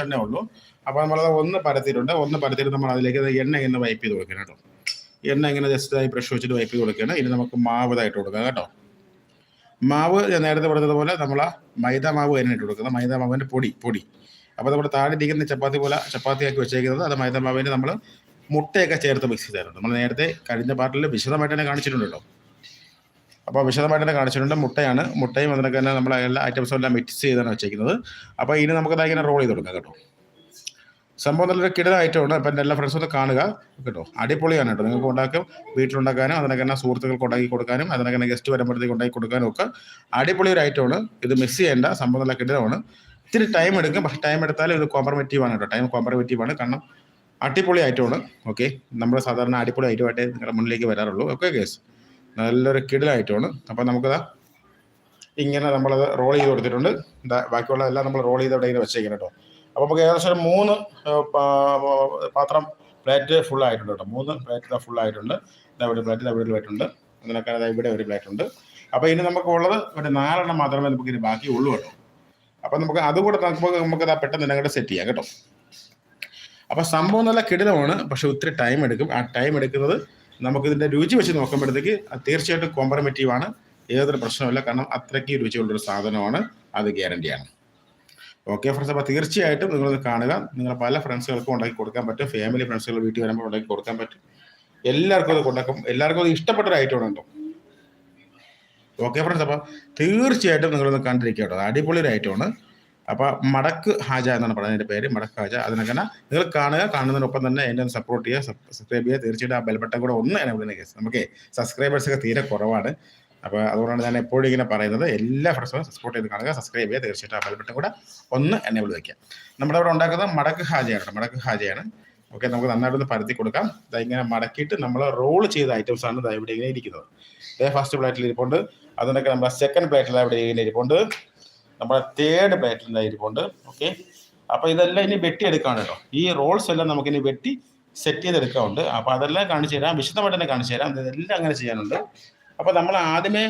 തന്നെ ഉള്ളൂ. അപ്പോൾ നമ്മളത് ഒന്ന് പരത്തിയിട്ടുണ്ട്. ഒന്ന് പരത്തിയിട്ട് നമ്മൾ അതിലേക്ക് എണ്ണ ഇങ്ങനെ വൈപ്പ് ചെയ്ത് കൊടുക്കണം കേട്ടോ. എണ്ണ ഇങ്ങനെ ജസ്റ്റ് ആയി ബ്രഷ് വെച്ചിട്ട് വൈപ്പ് ചെയ്ത് കൊടുക്കുകയാണ്. ഇനി നമുക്ക് മാവ് ഇതായിട്ട് കൊടുക്കാം കേട്ടോ. മാവ് ഞാൻ നേരത്തെ പറഞ്ഞതുപോലെ നമ്മൾ മൈദ മാവ് തന്നെ ഇട്ട് കൊടുക്കുന്നത്. മൈദ മാവിന്റെ പൊടി പൊടി. അപ്പോൾ നമ്മുടെ താഴെ ഇരിക്കുന്ന ചപ്പാത്തി പോലെ ചപ്പാത്തിയാക്കി വെച്ചേക്കുന്നത്. അത് മൈദ മാവിന്റെ നമ്മൾ മുട്ടയൊക്കെ ചേർത്ത് മിക്സ് ചെയ്തായിരുന്നു. നമ്മൾ നേരത്തെ കഴിഞ്ഞ പാർട്ടിൽ വിശദമായിട്ട് തന്നെ കാണിച്ചിട്ടുണ്ടല്ലോ അപ്പോൾ വിശദമായിട്ട് തന്നെ കാണിച്ചിട്ടുണ്ട്. മുട്ടയാണ്. മുട്ടയും അതിനൊക്കെ തന്നെ നമ്മൾ എല്ലാ ഐറ്റംസും എല്ലാം മിക്സ് ചെയ്താണ് വെച്ചിരിക്കുന്നത് അപ്പോൾ ഇനി നമുക്ക് ഇങ്ങനെ റോൾ ചെയ്ത് കൊടുക്കാം കേട്ടോ. സംഭവം നല്ലൊരു കിടന ഐറ്റമാണ് അപ്പം എന്റെ എല്ലാ ഫ്രണ്ട്സും ഒന്ന് കാണുക. കേട്ടോ. അടിപൊളിയാണ് കേട്ടോ. നിങ്ങൾക്ക് ഉണ്ടാക്കും വീട്ടിലുണ്ടാക്കാനും അതിനൊക്കെ തന്നെ സുഹൃത്തുക്കൾക്ക് ഉണ്ടാക്കി കൊടുക്കാനും അതിനൊക്കെ തന്നെ ഗസ്റ്റ് വരുമ്പോഴത്തേക്ക് ഉണ്ടാക്കി കൊടുക്കാനും ഒക്കെ അടിപൊളി ഒരു ഐറ്റമാണ് ഇത് മിസ് ചെയ്യേണ്ട. സംഭവം നല്ല കിടമാണ് ഇത്തിരി ടൈം എടുക്കും. പക്ഷേ ടൈം എടുത്താലും ഇത് കോമ്പർമേറ്റീവ് ആണ് കേട്ടോ. ടൈം കോമ്പർമേറ്റീവ് ആണ്. കാരണം അടിപൊളി ഐറ്റമാണ് ഓക്കെ നമ്മൾ സാധാരണ അടിപൊളി ഐറ്റമായിട്ട് നിങ്ങളുടെ മുന്നിലേക്ക് വരാറുള്ളൂ. ഓക്കെ കേസ് നല്ലൊരു കിടില അപ്പം നമുക്കത് ഇങ്ങനെ നമ്മളത് റോൾ ചെയ്ത് കൊടുത്തിട്ടുണ്ട്. ബാക്കിയുള്ള എല്ലാം നമ്മൾ റോൾ ചെയ്ത് അവിടെ ഇങ്ങനെ വെച്ചേക്കണം കേട്ടോ. അപ്പോൾ നമുക്ക് ഏകദേശം ഒരു മൂന്ന് പാത്രം പ്ലേറ്റ് ഫുൾ ആയിട്ടുണ്ട് കേട്ടോ. മൂന്ന് പ്ലേറ്റ് ഫുൾ ആയിട്ടുണ്ട്. ഇവിടെ പ്ലേറ്റ് ഇവിടെ പ്ലേറ്റ് ഉണ്ട് ദാ ഇവിടെ ഒരു പ്ലേറ്റ് ഉണ്ട്. അപ്പോൾ ഇനി നമുക്ക് ഉള്ളത് ഒരു നാലെണ്ണം മാത്രമേ നമുക്ക് ഇനി ബാക്കി ഉള്ളൂ കേട്ടോ. അപ്പോൾ നമുക്ക് അതുകൂടെ നമുക്ക് നമുക്ക് അത് പെട്ടെന്ന് അങ്ങോട്ട് സെറ്റ് ചെയ്യാം കേട്ടോ. അപ്പോൾ സംഭവം നല്ല കിടിലമാണ്. പക്ഷെ ഒത്തിരി ടൈം എടുക്കും. ആ ടൈം എടുക്കുന്നത് നമുക്കിതിന്റെ രുചി വെച്ച് നോക്കുമ്പോഴത്തേക്ക് തീർച്ചയായിട്ടും കോംപ്രമേറ്റീവ് ആണ്. ഏതൊരു പ്രശ്നമില്ല കാരണം അത്രയ്ക്ക് രുചിയുള്ളൊരു സാധനമാണ്. അത് ഗ്യാരണ്ടിയാണ് ഓക്കെ ഫ്രണ്ട്സ് അപ്പോൾ തീർച്ചയായിട്ടും നിങ്ങളത് കാണുക. നിങ്ങൾ പല ഫ്രണ്ട്സുകൾക്കും ഉണ്ടാക്കി കൊടുക്കാൻ പറ്റും. ഫാമിലി ഫ്രണ്ട്സുകൾ വീട്ടിൽ വരുമ്പോൾ ഉണ്ടാക്കി കൊടുക്കാൻ പറ്റും. എല്ലാവർക്കും അത് കൊണ്ടാക്കും എല്ലാവർക്കും അത് ഇഷ്ടപ്പെട്ട ഒരു ഐറ്റം ഉണ്ടോ ഓക്കെ ഫ്രണ്ട്സ് അപ്പോൾ തീർച്ചയായിട്ടും നിങ്ങളൊന്ന് കണ്ടിരിക്കുക കേട്ടോ. അടിപൊളി ഒരു ഐറ്റമാണ് അപ്പോൾ മടക്ക് ഹാജ എന്നാണ് പറയുന്നതിന്റെ പേര് മടക്ക് ഹാജ. അതിനൊക്കെ നിങ്ങൾ കാണുക കാണുന്നതിനൊപ്പം തന്നെ എന്നെ ഒന്ന് സപ്പോർട്ട് ചെയ്യുക സബ്സ്ക്രൈബ് ചെയ്യുക. തീർച്ചയായിട്ടും ആ ബെൽബട്ടൻ കൂടെ ഒന്ന് വിളിക്കുന്ന കേസ് നമുക്ക് സബ്സ്ക്രൈബേഴ്സ് ഒക്കെ തീരെ കുറവാണ്. അപ്പോൾ അതുകൊണ്ടാണ് ഞാൻ എപ്പോഴും ഇങ്ങനെ പറയുന്നത്. എല്ലാ ഫ്രണ്ട്സും സപ്പോർട്ട് ചെയ്ത് കാണുക സബ്സ്ക്രൈബ് ചെയ്യുക. തീർച്ചയായിട്ടും ആ ബെൽബട്ടൻ കൂടെ ഒന്ന് വിളി വയ്ക്കുക നമ്മുടെ അവിടെ ഉണ്ടാക്കുന്നത് മടക്ക് ഹാജയാണ് മടക്ക് ഹാജയാണ്. ഓക്കെ നമുക്ക് നന്നായിട്ടൊന്ന് പരത്തി കൊടുക്കാം. ദാ ഇങ്ങനെ മടക്കിയിട്ട് നമ്മൾ റോൾ ചെയ്ത ഐറ്റംസ് ആണ് ഇവിടെ ഇങ്ങനെ ഇരിക്കുന്നത്. ഇതേ ഫസ്റ്റ് പ്ലേറ്റിൽ ഇരിപ്പുണ്ട്. അതിനൊക്കെ നമ്മുടെ സെക്കൻഡ് പ്ലേറ്റിൽ ഇവിടെ ഇങ്ങനെ ഇരിപ്പുണ്ട്. നമ്മുടെ തേർഡ് പാറ്റേൺ ഇരിപ്പുണ്ട് ഓക്കെ അപ്പോൾ ഇതെല്ലാം ഇനി വെട്ടി എടുക്കാണ് കേട്ടോ. ഈ റോൾസ് എല്ലാം നമുക്ക് ഇനി വെട്ടി സെറ്റ് ചെയ്തെടുക്കാറുണ്ട് അപ്പോൾ അതെല്ലാം കാണിച്ചു തരാം. വിശദമായിട്ട് തന്നെ കാണിച്ചു തരാം. ഇതെല്ലാം അങ്ങനെ ചെയ്യാനുണ്ട്. അപ്പോൾ നമ്മൾ ആദ്യമേ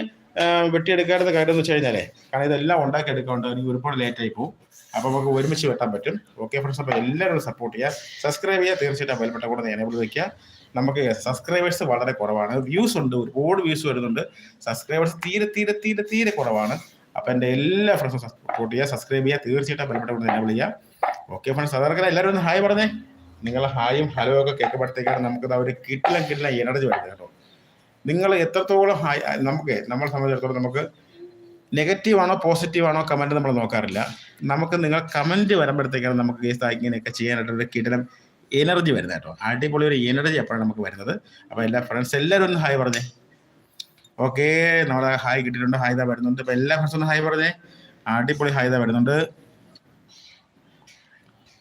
വെട്ടിയെടുക്കാത്ത കാര്യം എന്ന് വെച്ച് കഴിഞ്ഞാലേ കാരണം ഇതെല്ലാം ഉണ്ടാക്കി എടുക്കാറുണ്ട് എനിക്ക് ഒരുപാട് ലേറ്റ് ആയി പോകും അപ്പോൾ നമുക്ക് ഒരുമിച്ച് വെട്ടാൻ പറ്റും. ഓക്കെ ഫ്രണ്ട്സ് അപ്പോൾ എല്ലാവരും സപ്പോർട്ട് ചെയ്യുക. സബ്സ്ക്രൈബ് ചെയ്യുക. തീർച്ചയായിട്ടും ബെൽപ്പെട്ട കൂടെ എനേബിൾ വയ്ക്കുക നമുക്ക് സബ്സ്ക്രൈബേഴ്സ് വളരെ കുറവാണ്. വ്യൂസ് ഉണ്ട്. ഒരുപാട് വ്യൂസ് വരുന്നുണ്ട്. സബ്സ്ക്രൈബേഴ്സ് തീരെ തീരെ തീരെ തീരെ കുറവാണ്. അപ്പോൾ എന്റെ എല്ലാ ഫ്രണ്ട്സും സപ്പോർട്ട് ചെയ്യുക സബ്സ്ക്രൈബ് ചെയ്യുക തീർച്ചയായിട്ടും ബെൽപ്പെട്ട കൂടെ എന്നെ വിളിക്കാം ഓക്കെ ഫ്രണ്ട്സ് അതൊക്കെ എല്ലാവരും ഒന്ന് ഹായ് പറഞ്ഞേ. നിങ്ങൾ ഹായും ഹലോ ഒക്കെ നമുക്ക് ഒരു കിട്ടില്ല കിട്ടില്ല എനർജി വരുന്നത് കേട്ടോ. നിങ്ങൾ എത്രത്തോളം ഹായ് നമുക്ക് നമ്മൾ സംബന്ധിച്ചിടത്തോളം നമുക്ക് നെഗറ്റീവാണോ പോസിറ്റീവാണോ കമന്റ് നമ്മൾ നോക്കാറില്ല. നമുക്ക് നിങ്ങൾ കമന്റ് വരുമ്പോഴത്തേക്കാണ് നമുക്ക് സ്ഥാ- ഇങ്ങനെയൊക്കെ ചെയ്യാനായിട്ടൊരു കിടലം എനർജി വരുന്നത് കേട്ടോ. അടിപൊളി ഒരു എനർജി എപ്പോഴാണ് നമുക്ക് വരുന്നത്. അപ്പോൾ എല്ലാ ഫ്രണ്ട്സ് എല്ലാവരും ഒന്ന് ഹായ് പറഞ്ഞേ. ഓക്കെ നമ്മളെ ഹായ് കിട്ടിയിട്ടുണ്ട്. ഹായ് ഇതാ വരുന്നുണ്ട്. ഇപ്പൊ എല്ലാ ഫ്രണ്ട്സും ഹായ് പറഞ്ഞേ. അടിപൊളി ഹായ് ഇതാ വരുന്നുണ്ട്.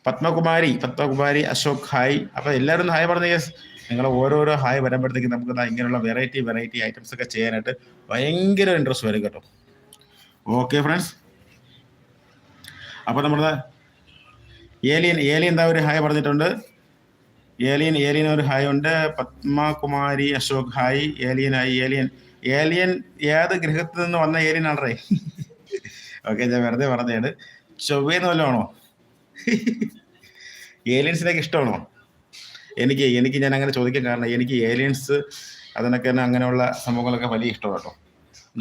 പത്മകുമാരി പത്മകുമാരി അശോക് ഹായ്. അപ്പൊ എല്ലാവരും ഹായ് പറഞ്ഞ യെസ് നിങ്ങൾ ഓരോരോ ഹായ് വരുമ്പോഴത്തേക്ക് നമുക്ക് ഇങ്ങനെയുള്ള വെറൈറ്റി വെറൈറ്റി ഐറ്റംസ് ഒക്കെ ചെയ്യാനായിട്ട് ഭയങ്കര ഇൻട്രസ്റ്റ് വരും കേട്ടോ. ഓക്കെ ഫ്രണ്ട്സ് അപ്പോൾ നമ്മുടെ ഏലിയൻ ഏലിയൻ എന്താ ഒരു ഹായ് പറഞ്ഞിട്ടുണ്ട്. ഏലിയൻ ഏലിയൻ ഒരു ഹായ് ഉണ്ട്. Padmakumari Ashok hi. Alien hi alien. Alien ഏത് ഗ്രഹത്തിൽ നിന്ന് വന്ന ഏലിയൻ ആണറേ? ഓക്കെ ഞാൻ വെറുതെ പറഞ്ഞതാണ് ചൊവ്വേന്ന് വല്ലതാണോ ഏലിയൻസിനൊക്കെ ഇഷ്ടമാണോ? എനിക്ക് എനിക്ക് ഞാൻ അങ്ങനെ ചോദിക്കാൻ കാരണം എനിക്ക് ഏലിയൻസ് അതിനൊക്കെ തന്നെ അങ്ങനെയുള്ള സംഭവങ്ങളൊക്കെ വലിയ ഇഷ്ടമാണ് കേട്ടോ.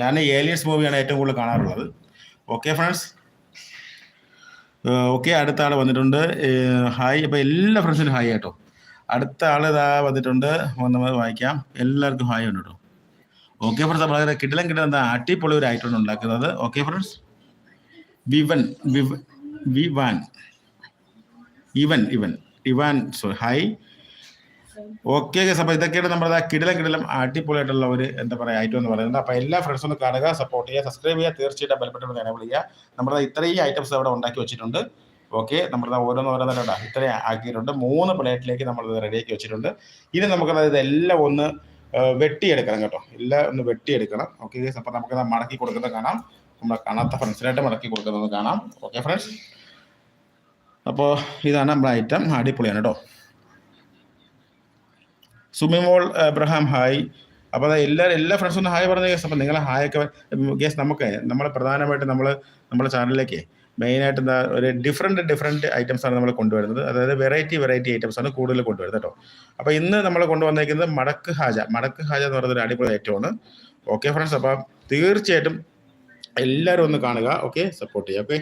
ഞാൻ ഏലിയൻസ് മൂവിയാണ് ഏറ്റവും കൂടുതൽ കാണാറുള്ളത്. Okay friends. ഓക്കെ അടുത്ത ആൾ വന്നിട്ടുണ്ട്. ഹായ്. അപ്പോൾ എല്ലാ ഫ്രണ്ട്സിനും ഹായ് കേട്ടോ. അടുത്ത ആൾ ഇതാ വന്നിട്ടുണ്ട്. ഒന്ന് വായിക്കാം. എല്ലാവർക്കും ഹായ് ഉണ്ട് കേട്ടോ. ഓക്കെ ഫ്രണ്ട്സ് വളരെ കിടിലം കിടിലം എന്താ അടിപൊളി ഒരു ഐറ്റം ഉണ്ടാക്കുന്നത്. ഓക്കെ ഫ്രണ്ട്സ് വിവൻ വിവ ഇവൻ ഇവൻ. ഇവൻ ഇവാൻ സോ ഹായ് ഓക്കെ അപ്പോൾ ഇതൊക്കെയാണ് നമ്മുടെ കിടിലം കിടിലം അടിപൊളിയായിട്ടുള്ള ഒരു എന്താ പറയുക ഐറ്റം എന്ന് പറയുന്നത്. അപ്പോൾ എല്ലാ ഫ്രണ്ട്സും ഒന്ന് കാണുക സപ്പോർട്ട് ചെയ്യുക സബ്സ്ക്രൈബ് ചെയ്യുക തീർച്ചയായിട്ടും ബെൽബട്ടൺ എനേബിൾ ചെയ്യുക. നമ്മുടെ ഇത്രയും ഐറ്റംസ് അവിടെ ഉണ്ടാക്കി വെച്ചിട്ടുണ്ട്. ഓക്കെ നമ്മുടെ ഓരോന്ന് ഓരോന്നല്ല ഇത്രയും ആക്കിയിട്ടുണ്ട്. മൂന്ന് പ്ലേറ്റിലേക്ക് നമ്മൾ റെഡിയാക്കി വെച്ചിട്ടുണ്ട്. ഇനി നമുക്കത് ഇതെല്ലാം ഒന്ന് വെട്ടിയെടുക്കണം കേട്ടോ. ഇല്ല ഒന്ന് വെട്ടിയെടുക്കണം. ഓക്കെ അപ്പോൾ നമുക്ക് മടക്കി കൊടുക്കുന്നത് കാണാം. നമ്മുടെ കാണാത്ത ഫ്രണ്ട്സിനായിട്ട് മടക്കി കൊടുക്കുന്നത് കാണാം. ഓക്കെ ഫ്രണ്ട്സ് അപ്പോൾ ഇതാണ് നമ്മുടെ ഐറ്റം അടിപൊളിയാണ് കേട്ടോ. സുമിമോൾ എബ്രഹാം ഹായ് അപ്പോൾ അതായത് എല്ലാ എല്ലാ ഫ്രണ്ട്സും ഹായ് പറഞ്ഞ കേസ് അപ്പോൾ നിങ്ങളെ ഹായ് ഒക്കെ കേസ് നമുക്ക് നമ്മൾ പ്രധാനമായിട്ട് നമ്മൾ നമ്മുടെ ചാനലിലേക്ക് മെയിനായിട്ട് എന്താ ഒരു ഡിഫറെന്റ് ഡിഫറെന്റ് ഐറ്റംസ് ആണ് നമ്മൾ കൊണ്ടുവരുന്നത്. അതായത് വെറൈറ്റി വെറൈറ്റി ഐറ്റംസ് ആണ് കൂടുതൽ കൊണ്ടുവരുന്നത് കേട്ടോ അപ്പോൾ ഇന്ന് നമ്മൾ കൊണ്ടുവന്നേക്കുന്നത് മടക്ക് ഹാജ. മടക്ക് ഹാജ എന്ന് പറയുന്നൊരു അടിപൊളി ഐറ്റമാണ് ഓക്കെ ഫ്രണ്ട്സ് അപ്പോൾ തീർച്ചയായിട്ടും എല്ലാവരും ഒന്ന് കാണുക. ഓക്കെ സപ്പോർട്ട് ചെയ്യുക. ഓക്കെ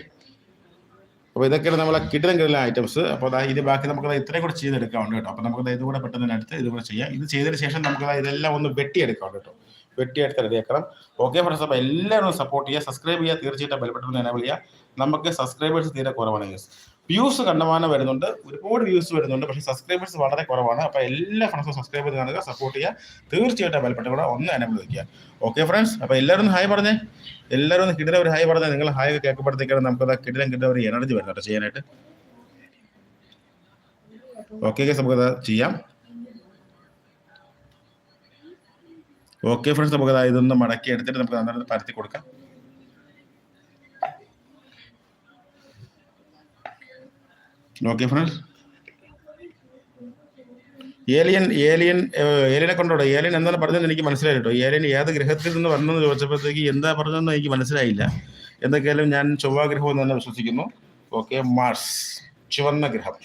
അപ്പോൾ ഇതൊക്കെയാണ് നമ്മളെ കിടിലം കിടിലം ഐറ്റംസ് അപ്പോൾ അതാ ഇത് ബാക്കി നമുക്ക് ഇത്രയും കൂടെ ചെയ്തെടുക്കാവുണ്ട് കേട്ടോ അപ്പോൾ നമുക്ക് ഇതുകൂടെ പെട്ടെന്ന് അടുത്ത് ഇതുകൂടെ ചെയ്യാം. ഇത് ചെയ്തതിന് ശേഷം നമുക്ക് ഇതെല്ലാം ഒന്ന് വെട്ടിയെടുക്കാവുണ്ട് കേട്ടോ വെട്ടിയെടുത്ത് റെഡിയാക്കണം ഓക്കെ ഫ്രണ്ട്സ് അപ്പോൾ എല്ലാവരും സപ്പോർട്ട് ചെയ്യുക. സബ്സ്ക്രൈബ് ചെയ്യുക. തീർച്ചയായിട്ടും ബെൽബട്ടൺ എനേബിൾ ചെയ്യുക. നമുക്ക് സബ്സ്ക്രൈബേഴ്സ് തീരെ കുറവാണ് യൂസ് വ്യൂസ് കണ്ടമാനം വരുന്നുണ്ട്. ഒരുപാട് വ്യൂസ് വരുന്നുണ്ട്. പക്ഷേ സബ്സ്ക്രൈബേഴ്സ് വളരെ കുറവാണ്. അപ്പോൾ എല്ലാ ഫ്രണ്ട്സും സബ്സ്ക്രൈബ് ചെയ്ത് കാണുക സപ്പോർട്ട് ചെയ്യുക. തീർച്ചയായിട്ടും ബെൽബട്ടൺ കൂടെ ഒന്ന് എനേബിൾ വയ്ക്കുക ഓക്കെ ഫ്രണ്ട്സ് അപ്പോൾ എല്ലാവരും ഹായ് പറഞ്ഞേ. എല്ലാവരും ഒന്ന് കിടിലം ഒരു ഹായ് പറഞ്ഞേ. നിങ്ങൾ ഹായ് കേൾക്കുമ്പോഴത്തേക്കാണ് നമുക്ക് കിടിലം കിട്ടുന്ന ഒരു എനർജി വരുന്നുണ്ട് ചെയ്യാനായിട്ട്. ഓക്കെ നമുക്കത് ചെയ്യാം. ഓക്കെ ഫ്രണ്ട്സ് നമുക്ക് ഇതൊന്ന് മടക്കി എടുത്തിട്ട് നമുക്ക് നന്നായിട്ട് പരത്തി കൊടുക്കാം. ഓക്കെ ഫ്രണ്ട്സ് ഏലിയൻ ഏലിയൻ ഏലിയനെ കൊണ്ടോടെ? ഏലിയൻ എന്താണ് പറഞ്ഞതെന്ന് എനിക്ക് മനസ്സിലായി കേട്ടോ. ഏലിയൻ ഏത് ഗ്രഹത്തിൽ നിന്ന് വന്നെന്ന് ചോദിച്ചപ്പോഴത്തേക്ക് എന്താ പറഞ്ഞതെന്ന് എനിക്ക് മനസ്സിലായില്ല. എന്തൊക്കെയാലും ഞാൻ ചൊവ്വ ഗ്രഹം എന്ന് തന്നെ വിശ്വസിക്കുന്നു. ഓക്കെ മാർസ് ചുവന്ന ഗ്രഹം.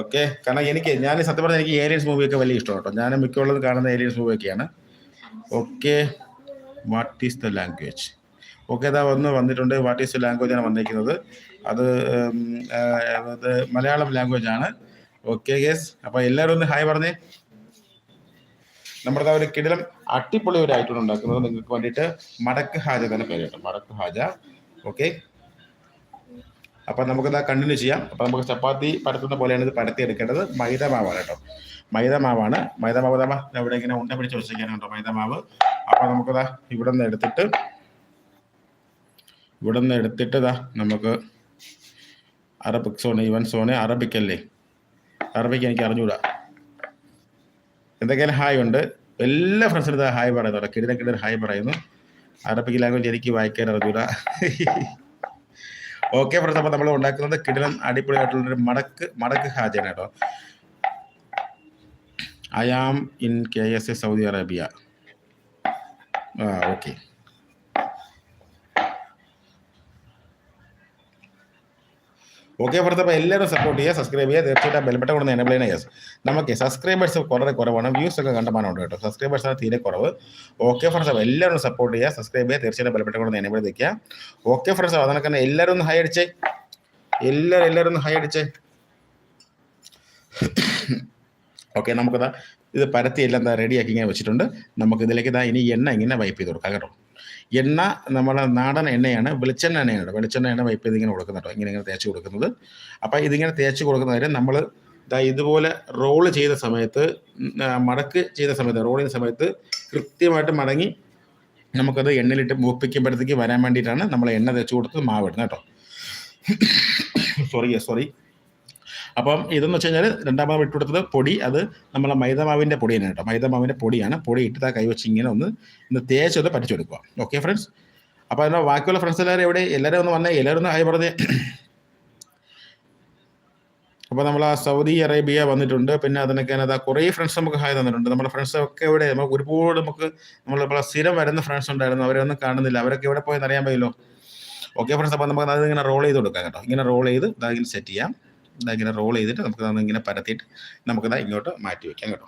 ഓക്കെ കാരണം എനിക്ക് ഞാൻ സത്യം പറഞ്ഞാൽ എനിക്ക് ഏലിയൻസ് മൂവിയൊക്കെ വലിയ ഇഷ്ടമാണ് കേട്ടോ. ഞാൻ മിക്കുള്ളത് കാണുന്ന aliens മൂവിയൊക്കെയാണ് okay what is the language okay അതാ ഒന്ന് വന്നിട്ടുണ്ട്. വാട്ട് ഈസ് ദ ലാംഗ്വേജ് ആണ് വന്നിരിക്കുന്നത്. അത് അത് മലയാളം ലാംഗ്വേജ് ആണ്. ഓക്കെ യെസ് അപ്പൊ എല്ലാവരും ഒന്ന് ഹായ് പറഞ്ഞേ. നമ്മുടെ ഒരു കിടിലം അട്ടിപ്പൊളി ഒരു ഐറ്റം ഉണ്ടാക്കുന്നത് നിങ്ങൾക്ക് വേണ്ടിയിട്ട് മടക്ക് ഹാജ തന്നെ പേര് കേട്ടോ. മടക്ക് ഹാജ. ഓക്കെ അപ്പൊ നമുക്കിത് കണ്ടിന്യൂ ചെയ്യാം. അപ്പൊ നമുക്ക് ചപ്പാത്തി പരത്തുന്ന പോലെയാണ് ഇത് പരത്തി എടുക്കേണ്ടത് മൈദ മാവാണ് കേട്ടോ. മൈദ മൈദമാവ് ഇതാ ഇവിടെ ഇങ്ങനെ ഉണ്ട പിടിച്ച് വെച്ചിരിക്കാനുണ്ടോ മൈദമാവ്. മൈദ മാവ് അപ്പൊ നമുക്കിതാ ഇവിടെ നിന്ന് എടുത്തിട്ട് ഇവിടെ നിന്ന് എടുത്തിട്ട് ഇതാ നമുക്ക് അറബിക് സോണ് ഇവൻ സോണ് അറബിക് അല്ലേ? അറബിക്ക് എനിക്ക് അറിഞ്ഞൂടാ. എന്തൊക്കെയാലും ഹായ് ഉണ്ട്. എല്ലാ ഫ്രണ്ട്സിനും ഇതാ ഹായ് പറയുന്നു കിടിലം കിടിലം ഹായ് പറയുന്നു. അറബിക് ലാംഗ്വേജ് എനിക്ക് വായിക്കാൻ അറിഞ്ഞൂടാ. ഓക്കെ ഫ്രണ്ട്സ് അപ്പോൾ നമ്മൾ ഉണ്ടാക്കുന്നത് കിടിലം അടിപൊളിയായിട്ടുള്ളൊരു മടക്ക് മടക്ക് ഹാജയാണ് കേട്ടോ. I am in K S A Saudi Arabia ആ ഓക്കെ ഓക്കെ അപ്പോൾ എല്ലാവരും സപ്പോർട്ട് ചെയ്യുക സബ്സ്ക്രൈബ് ചെയ്യുക. തീർച്ചയായിട്ടും ബെൽബട്ടം കൊണ്ട് എനബിൾ ചെയ്യണം. യെസ് നമുക്ക് സബ്സ്ക്രൈബേഴ്സ് വളരെ കുറവാണ്. വ്യൂസ് ഒക്കെ കണ്ടമാനമുണ്ട് കേട്ടോ. സബ്സ്ക്രൈബേഴ്സ് തീരെ കുറവ്. ഓക്കെ ഫ്രണ്ട്സ് അപ്പോൾ എല്ലാവരും സപ്പോർട്ട് ചെയ്യുക സബ്സ്ക്രൈബ് ചെയ്യുക. തീർച്ചയായിട്ടും ബെൽബട്ടം കൊണ്ട് എനബിൾ ചെയ്തിരിക്കുക ഓക്കെ ഫ്രണ്ട്സ് അതിനൊക്കെ എല്ലാവരും ഒന്ന് ഹൈ അടിച്ചേ. എല്ലാവരും എല്ലാവരും ഒന്ന് ഹൈ അടിച്ചേ. ഓക്കെ നമുക്കത് ഇത് പരത്തി എല്ലാം എന്താ റെഡിയാക്കി ഇങ്ങനെ വെച്ചിട്ടുണ്ട്. നമുക്ക് ഇതിലേക്ക് ഇതാ ഇനി എണ്ണ ഇങ്ങനെ വൈപ്പ് ചെയ്ത് കൊടുക്കാം കേട്ടോ. എണ്ണ നമ്മളെ നാടൻ എണ്ണയാണ് വെളിച്ചെണ്ണ എണ്ണയാണ് വെളിച്ചെണ്ണ എണ്ണ വൈപ്പ് ചെയ്ത് ഇങ്ങനെ കൊടുക്കുന്നത് കേട്ടോ. ഇങ്ങനെ ഇങ്ങനെ തേച്ച് കൊടുക്കുന്നത്. അപ്പോൾ ഇതിങ്ങനെ തേച്ച് കൊടുക്കുന്ന നമ്മൾ ഇതാ ഇതുപോലെ റോൾ ചെയ്ത സമയത്ത് മടക്ക് ചെയ്ത സമയത്ത് റോൾ ചെയ്യുന്ന സമയത്ത് കൃത്യമായിട്ട് മടങ്ങി നമുക്കത് എണ്ണയിലിട്ട് മൂപ്പിക്കുമ്പോഴത്തേക്ക് വരാൻ വേണ്ടിയിട്ടാണ് നമ്മൾ എണ്ണ തേച്ച് കൊടുത്ത് മാവിടുന്നത് കേട്ടോ. സോറി സോറി അപ്പം ഇതെന്ന് വെച്ച് കഴിഞ്ഞാൽ രണ്ടാമത് ഇട്ട് കൊടുത്തത് പൊടി അത് നമ്മളെ മൈദമാവിന്റെ പൊടി തന്നെ കേട്ടോ. മൈദമാവിന്റെ പൊടിയാണ്. പൊടി ഇട്ടിട്ട് കൈവച്ച് ഇങ്ങനെ ഒന്ന് ഒന്ന് തേച്ചത് പറ്റിച്ചെടുക്കുക ഓക്കെ ഫ്രണ്ട്സ് അപ്പോൾ അതിന്റെ ബാക്കിയുള്ള ഫ്രണ്ട്സ് എല്ലാവരും എവിടെ? എല്ലാവരും ഒന്ന് വന്നേ. എല്ലാവരും ഒന്ന് ഹായ് പറഞ്ഞേ. അപ്പോൾ നമ്മൾ ആ സൗദി അറേബ്യ വന്നിട്ടുണ്ട്. പിന്നെ അതിനൊക്കെ അതാ കുറേ ഫ്രണ്ട്സ് നമുക്ക് ഹായ് തന്നിട്ടുണ്ട്. നമ്മുടെ ഫ്രണ്ട്സ് ഒക്കെ ഇവിടെ നമുക്ക് ഒരുപാട് നമുക്ക് നമ്മൾ നമ്മളെ സ്ഥിരം വരുന്ന ഫ്രണ്ട്സ് ഉണ്ടായിരുന്നു. അവരെ ഒന്നും കാണുന്നില്ല. അവരൊക്കെ എവിടെ പോയെന്ന് അറിയാൻ പറ്റില്ലോ ഓക്കെ ഫ്രണ്ട്സ് അപ്പോൾ നമുക്ക് അതിങ്ങനെ റോൾ ചെയ്ത് കൊടുക്കാം കേട്ടോ. ഇങ്ങനെ റോൾ ചെയ്ത് ഇതാ സെറ്റ് ചെയ്യാം. ഇങ്ങനെ റോൾ ചെയ്തിട്ട് നമുക്ക് ഇങ്ങനെ പരത്തിയിട്ട് നമുക്കിതാ ഇങ്ങോട്ട് മാറ്റി വയ്ക്കാം കേട്ടോ.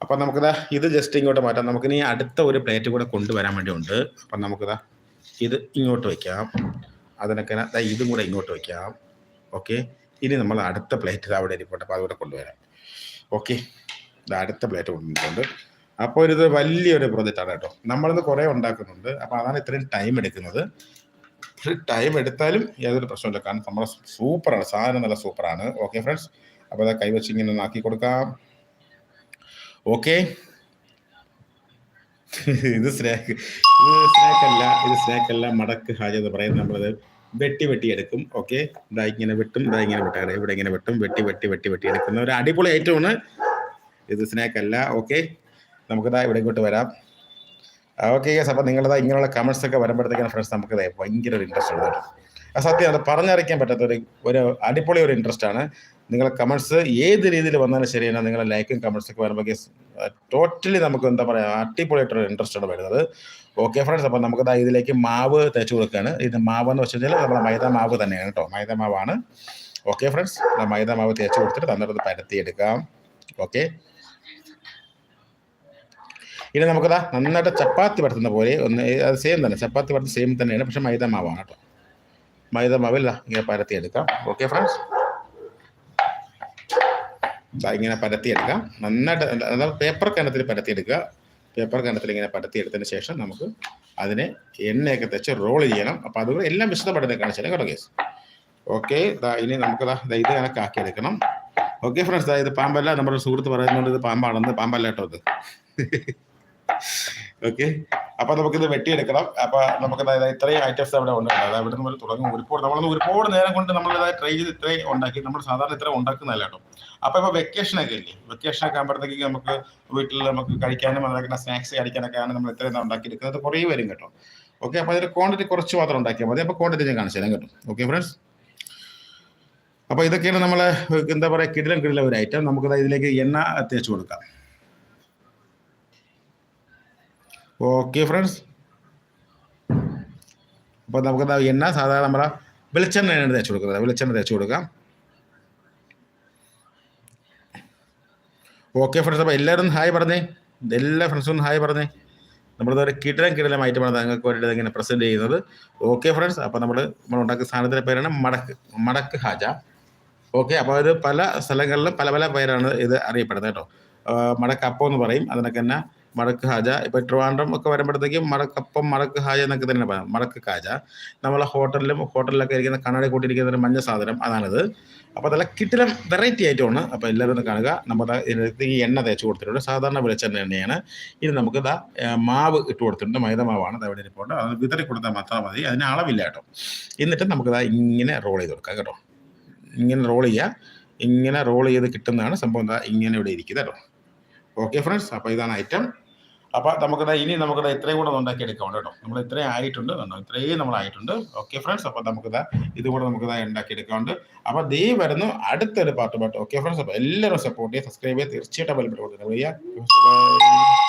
അപ്പം നമുക്കിതാ ഇത് ജസ്റ്റ് ഇങ്ങോട്ട് മാറ്റാം. നമുക്കിനി അടുത്ത ഒരു പ്ലേറ്റ് കൂടെ കൊണ്ടുവരാൻ വേണ്ടി ഉണ്ട് അപ്പം നമുക്കിതാ ഇത് ഇങ്ങോട്ട് വയ്ക്കാം അതിനൊക്കെ ഇതും കൂടെ ഇങ്ങോട്ട് വയ്ക്കാം ഓക്കെ ഇനി നമ്മൾ അടുത്ത പ്ലേറ്റ് അവിടെ ഇരിക്കട്ടെ അപ്പോൾ അതുകൂടെ കൊണ്ടുവരാം. ഓക്കെ അടുത്ത പ്ലേറ്റ് കൊണ്ടുവന്നിട്ടുണ്ട്. അപ്പോൾ ഇത് വലിയൊരു പ്രോജക്റ്റാണ് കേട്ടോ. നമ്മളിത് കുറേ ഉണ്ടാക്കുന്നുണ്ട്. അപ്പോൾ അതാണ് ഇത്രയും ടൈം എടുക്കുന്നത്. ടൈം എടുത്താലും യാതൊരു പ്രശ്നമില്ല കാരണം നമ്മളെ സൂപ്പറാണ്. സാധനം നല്ല സൂപ്പറാണ്. ഓക്കെ ഫ്രണ്ട്സ് അപ്പോൾ അത് കൈവച്ച് ഇങ്ങനെ ഒന്ന് ആക്കി കൊടുക്കാം. ഓക്കെ ഇത് സ്നാക്ക്. ഇത് അല്ല ഇത് സ്നാക്ക് അല്ല മടക്ക് ഹാജ എന്ന് നമ്മളത് വെട്ടി വെട്ടി എടുക്കും. ഓക്കെ ഇതാ ഇങ്ങനെ വെട്ടും. ഇതാ ഇങ്ങനെ വെട്ടാറ് ഇവിടെ ഇങ്ങനെ വെട്ടും. വെട്ടി വെട്ടി വെട്ടി വെട്ടി എടുക്കുന്ന ഒരു അടിപൊളി ഐറ്റമാണ് ഇത് സ്നാക്ക് അല്ല ഓക്കെ നമുക്കിതാ ഇവിടെ ഇങ്ങോട്ട് വരാം. ഓക്കെ യെസ് അപ്പോൾ നിങ്ങളത് ഇങ്ങനെയുള്ള കമൻസ് ഒക്കെ വരുമ്പോഴത്തേക്കാണ് ഫ്രണ്ട്സ് നമുക്കത് ഭയങ്കര ഒരു ഇൻട്രസ്റ്റ് ഉണ്ട് ആ സത്യം അത് പറഞ്ഞറിയിക്കാൻ പറ്റാത്ത ഒരു അടിപൊളി ഒരു ഇൻട്രസ്റ്റ് ആണ്. നിങ്ങളെ കമൻസ് ഏത് രീതിയിൽ വന്നാലും ശരിയാണ് നിങ്ങളെ ലൈക്കും കമൻസൊക്കെ വരുമ്പോൾ ടോട്ടലി നമുക്ക് എന്താ പറയുക അടിപൊളിയായിട്ടൊരു ഇൻട്രസ്റ്റ് ആണ് വരുന്നത്. ഓക്കെ ഫ്രണ്ട്സ് അപ്പോൾ നമുക്ക് ദാ ഇതിലേക്ക് മാവ് തേച്ച് കൊടുക്കുകയാണ് ഇത് മാവ് എന്ന് വെച്ച് കഴിഞ്ഞാൽ നമ്മുടെ മൈദ മാവ് തന്നെയാണ് കേട്ടോ. മൈദ മാവാണ്. ഓക്കെ ഫ്രണ്ട്സ് മൈദ മാവ് തേച്ച് കൊടുത്തിട്ട് തന്നിട്ട് പരത്തിയെടുക്കാം ഓക്കെ ഇനി നമുക്കതാ നന്നായിട്ട് ചപ്പാത്തി പരത്തുന്ന പോലെ ഒന്ന് അത് സെയിം തന്നെ. ചപ്പാത്തി പരത്തുന്ന സെയിം തന്നെയാണ്. പക്ഷെ മൈദ മാവാണ് കേട്ടോ. മൈദ മാവില്ല ഇങ്ങനെ പരത്തിയെടുക്കാം. ഓക്കെ ഫ്രണ്ട്സ് ഇങ്ങനെ പരത്തിയെടുക്കാം. നന്നായിട്ട് അതായത് പേപ്പർ കനത്തിൽ പരത്തിയെടുക്കുക. പേപ്പർ കനത്തിൽ ഇങ്ങനെ പരത്തിയെടുത്തതിന് ശേഷം നമുക്ക് അതിനെ എണ്ണയൊക്കെ തെച്ച് റോൾ ചെയ്യണം. അപ്പോൾ അതുപോലെ എല്ലാം വിശദമായിട്ട് കാണിച്ചാലും കേട്ടോ കേസ് ഓക്കെ ഇനി നമുക്ക് ഇത് കണക്കാക്കി എടുക്കണം ഓക്കെ ഫ്രണ്ട്സ് ഇത് പാമ്പല്ല. നമ്മുടെ സുഹൃത്ത് പറയുന്നുണ്ട് ഇത് പാമ്പാണെന്ന്. പാമ്പല്ല കേട്ടോ ഇത്. ഓക്കെ അപ്പൊ നമുക്കിത് വെട്ടിയെടുക്കണം. അപ്പൊ നമുക്ക് ഇത്രയും ഐറ്റംസ് അവിടെ ഉണ്ടാകും ഇവിടെ നമ്മൾ തുടങ്ങും. ഒരുപാട് നമ്മളൊന്ന് ഒരുപാട് നേരം കൊണ്ട് നമ്മൾ ട്രൈ ചെയ്ത് ഇത്രയും ഉണ്ടാക്കി. നമ്മൾ സാധാരണ ഇത്ര ഉണ്ടാക്കുന്നതല്ല കേട്ടോ. അപ്പൊ ഇപ്പൊ വെക്കേഷൻ ഒക്കെ ഇല്ലേ? വെക്കേഷൻ ഒക്കെ ആകുമ്പോഴത്തേക്ക് നമുക്ക് വീട്ടിൽ നമുക്ക് കഴിക്കാനും അതുപോലെ സ്നാക്സ് കഴിക്കാനൊക്കെ ആണ് നമ്മൾ ഇത്രയും ഉണ്ടാക്കിയെടുക്കുന്നത്. കുറേ വരും കേട്ടോ. ഓക്കെ അപ്പൊ അതിന്റെ ക്വാണ്ടിറ്റി കുറച്ച് മാത്രം ഉണ്ടാക്കിയാൽ മതി. അപ്പൊ ക്വാണ്ടിറ്റി ഞാൻ കാണിച്ചു തരാം കേട്ടോ. ഓക്കെ ഫ്രണ്ട്സ് അപ്പൊ ഇതൊക്കെയാണ് നമ്മളെ എന്താ പറയാ കിടിലം കിടിലം ഒരു ഐറ്റം നമുക്ക് ഇതിലേക്ക് എണ്ണ തേച്ച് കൊടുക്കാം. ഓക്കെ ഫ്രണ്ട്സ് അപ്പോൾ നമുക്ക് എന്താ എണ്ണ സാധാരണ നമ്മളെ വെളിച്ചെണ്ണയാണ് തേച്ച് കൊടുക്കുന്നത്. വെളിച്ചെണ്ണ തേച്ച് കൊടുക്കാം. ഓക്കെ ഫ്രണ്ട്സ് അപ്പോൾ എല്ലാവരും ഹായ് പറഞ്ഞേ. എല്ലാ ഫ്രണ്ട്സും ഹായ് പറഞ്ഞേ. നമ്മളിത് ഒരു കിടിലം കിടിലമായിട്ടാണ് നിങ്ങൾക്ക് വേണ്ടിയിട്ട് ഇങ്ങനെ പ്രസന്റ് ചെയ്യുന്നത്. ഓക്കെ ഫ്രണ്ട്സ് അപ്പോൾ നമ്മൾ നമ്മൾ ഉണ്ടാക്കുന്ന സാധനത്തിന്റെ പേരാണ് മടക്ക് മടക്ക് ഹാജ. ഓക്കെ അപ്പോൾ ഇത് പല സ്ഥലങ്ങളിലും പല പല പേരാണ് ഇത് അറിയപ്പെടുന്നത് കേട്ടോ. മടക്കപ്പം എന്ന് പറയും. അതിനൊക്കെ തന്നെ മടക്ക് ഹാജ. ഇപ്പോൾ ട്രിവാൻഡ്രം ഒക്കെ വരുമ്പോഴത്തേക്കും മടക്കപ്പം മടക്ക് ഹാജ എന്നൊക്കെ തന്നെ പറയാം. മടക്ക് കാജ നമ്മളെ ഹോട്ടലിലും ഹോട്ടലിലൊക്കെ ഇരിക്കുന്ന കണ്ണാടി കൂട്ടിയിരിക്കുന്ന ഒരു മഞ്ഞ സാധനം അതാണിത്. അപ്പോൾ അതെല്ലാം കിട്ടിലും വെറൈറ്റി ആയിട്ടുമാണ് അപ്പോൾ എല്ലാവരും ഒന്ന് കാണുക. ഇതിനകത്ത് ഈ എണ്ണ തേച്ച് കൊടുത്തിട്ടുണ്ട്. സാധാരണ വെളിച്ചെണ്ണ എണ്ണയാണ്. ഇനി നമുക്ക് ഇതാ മാവ് ഇട്ട് കൊടുത്തിട്ടുണ്ട്. മൈദ മാവാണ്. അവിടെ ഇരിപ്പുണ്ട്. അത് വിതറി കൊടുത്താൽ മാത്രം മതി. അതിന് അളവില്ല കേട്ടോ. എന്നിട്ട് നമുക്കിതാ ഇങ്ങനെ റോൾ ചെയ്ത് കൊടുക്കാം കേട്ടോ. ഇങ്ങനെ റോൾ ചെയ്യുക ഇങ്ങനെ റോൾ ചെയ്ത് കിട്ടുന്നതാണ് സംഭവം. ഇങ്ങനെ ഇവിടെ ഇരിക്കുന്നത് കേട്ടോ. ഓക്കെ ഫ്രണ്ട്സ് അപ്പോൾ ഇതാണ് ഐറ്റം അപ്പോൾ നമുക്ക് ഇനി നമുക്ക് ഇത്രയും കൂടെ ഉണ്ടാക്കി എടുക്കാം കേട്ടോ. നമ്മൾ ഇത്രയും ആയിട്ടുണ്ട് കണ്ടോ? ഇത്രയും നമ്മൾ ആയിട്ടുണ്ട്. ഓക്കെ ഫ്രണ്ട്സ് അപ്പോൾ നമുക്കിതാ ഇതും കൂടെ നമുക്കിതാ ഉണ്ടാക്കി എടുക്കാറുണ്ട് അപ്പോൾ ദേ വരുന്നു അടുത്തൊരു പാട്ട് പാട്ട് ഓക്കെ ഫ്രണ്ട്സ് അപ്പോൾ എല്ലാവരും സപ്പോർട്ട് ചെയ്യുക സബ്സ്ക്രൈബ് ചെയ്യുക. തീർച്ചയായിട്ടും ബലപ്പെട്ട് കൊടുക്കുക.